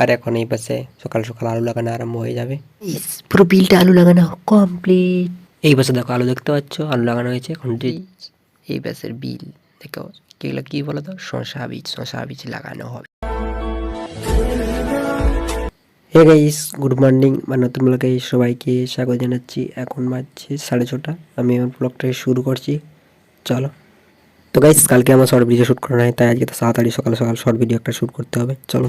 আর এখন এই পাশে সকাল সকাল আলু লাগানো আরম্ভ হয়ে যাবে। পুরো বিলটা আলু লাগানো কমপ্লিট এই পাশে দেখো আলু দেখতে পাচ্ছ আলু লাগানো হয়েছে এখন এই পাশের বিল দেখো এগুলো কি বলো তো? শশা বীজ শশা বীজ লাগানো হবে। হে গাইস গুড মর্নিং বা নতুন ব্লগে সবাইকে স্বাগত জানাচ্ছি। এখন বাজছে সাড়ে ছটা। আমি আমার ব্লগটা শুরু করছি। চলো। তো গাইস কালকে আমার শর্ট ভিডিও শ্যুট করা নাই তাই আজকে তো তাড়াতাড়ি সকাল সকাল শর্ট ভিডিও একটা শ্যুট করতে হবে। চলো।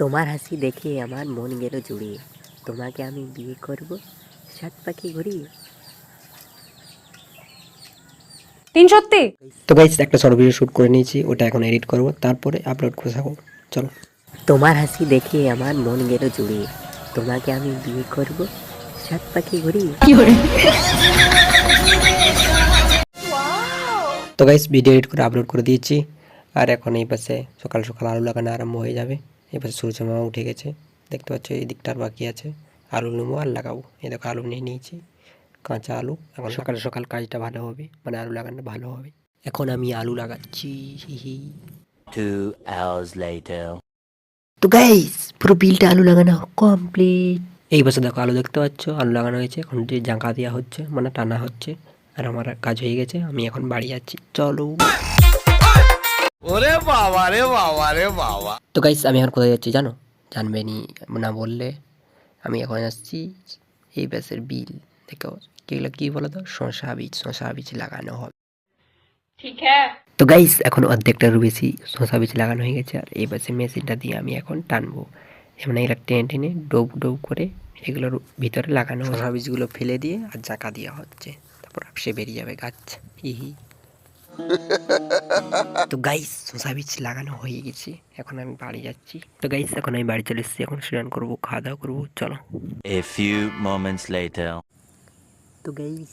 তোমার হাসি দেখে আমার মন গেল জুড়িয়ে। তোমাকে আমি বিয়ে করব সাত পাখি ঘুরিয়ে। তিন সত্যি? তো গাইস একটা শর্ট ভিডিও শ্যুট করে নিয়েছি ওটা এখন এডিট করব তারপরে আপলোড করে থাকব। চলো। তোমার হাসি দেখে আমার মন গেল জুড়িয়ে। তোমাকে আমি বিয়ে করব সাত পাখি ঘুরিয়ে। তো গাইস ভিডিও এডিট করে আপলোড করে দিয়েছি আর এখন এই পাশে সকাল সকাল আলু লাগানো আরম্ভ হয়ে যাবে। এই পাশে সূর্য মামা উঠে গেছে। দেখতে পাচ্ছ এই দিকটা আর বাকি আছে। আলু নেব আর লাগাবো। এই দেখো আলু নিয়ে নিয়েছি। কাঁচা আলু। এখন সকাল সকাল কাজটা ভালো হবে। মানে আলু লাগানো ভালো হবে। এখন আমি আলু লাগাচ্ছি। তো গাইস পুরো বিলটা আলু লাগানো কমপ্লিট এই বছর দেখো আলু দেখতে পাচ্ছ। আলু লাগানো হয়েছে। এখন যে জাঁকা দেওয়া হচ্ছে মানে টানা হচ্ছে। আর আমার কাজ হয়ে গেছে। আমি এখন বাড়ি যাচ্ছি। চলো। ওরে বাবা রে বাবা রে বাবা। তো গাইস আমি এখন কোথায় যাচ্ছি জানো? জানবে নি না বললে আমি এখন আসছি এই ব্যাসের বিল দেখো এগুলো কি বলো তো? শশা বীজ শশা বীজ লাগানো হবে। ঠিক হ্যাঁ। তো গাইস এখন অর্ধেকটারও বেশি শশা বীজ লাগানো হয়ে গেছে আর এই পাশে মেশিনটা দিয়ে আমি এখন টানবো। মানে এগুলো টেনে টেনে ডোব ডোব করে এগুলোর ভিতরে লাগানো শশা বীজগুলো ফেলে দিয়ে আর জাকা দেওয়া হচ্ছে তারপর সে বেরিয়ে যাবে গাছ। হি হি। তো গাইস শশা বীজ লাগানো হয়ে গেছে। এখন আমি বাড়ি যাচ্ছি। তো গাইস এখন আমি বাড়ি চলে এসেছি। এখন স্নান করব খাওয়া দাওয়া করব চলো। A few moments later. তো গাইস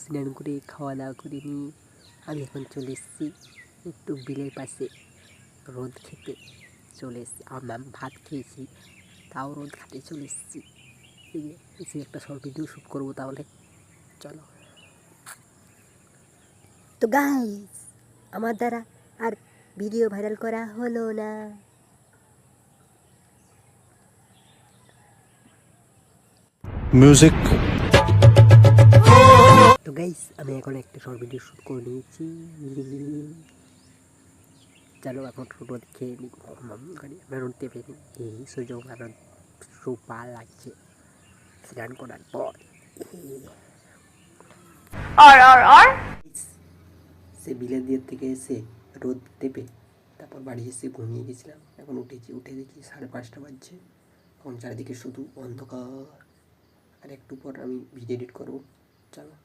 স্নান করে খাওয়া দাওয়া করে নিয়ে আমি এখন চলে এসেছি একটু বিলের পাশে রোদ খেতে। চলে এসেছি। আমি আমি ভাত খেয়েছি। তাও রোদ খাতে চলে এসেছি। যে একটা শর্ট ভিডিও শ্যুট করব তাহলে। চলো। তো গাইস আমার দ্বারা আর ভিডিও ভাইরাল করা হলো না। Music. তো গাইস আমি এখন একটা শর্ট ভিডিও শ্যুট করে নিয়েছি। চলো এখন রোদ খেয়ে নিই গাড়ি আমরা রোদ পেয়ে নিই এই সূর্য কারণ সুপার লাগছে। স্নান করার পর। আর আর আর সে বিলের দিয়ে থেকে এসে রোদ দেবে তারপর বাড়ি এসে ঘুমিয়ে গেছিলাম এখন উঠেছি উঠে দেখি সাড়ে পাঁচটা বাজছে এখন চারিদিকে শুধু অন্ধকার আর একটু পর আমি ভিডিও এডিট করবো চলো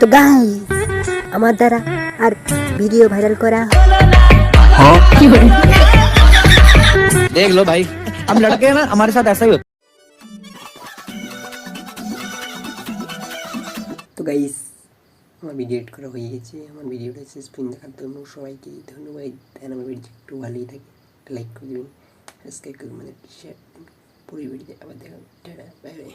তো গাইস আমার দ্বারা আর ভিডিও ভাইরাল করা देख लो भाई हम लड़के हैं ना हमारे साथ ऐसा ही होता है তো গাইস আমার ভিডিও এডিট করা হয়ে গেছে, আমার ভিডিওটা শেষ পর্যন্ত দেখার জন্য সবাইকে ধন্যবাদ। দেন আমার ভিডিও একটু ভালোই থাকে লাইক করে দেবেন সাবস্ক্রাইব করবেন মানে শেয়ার পুরো ভিডিও আবার দেখা বাই বাই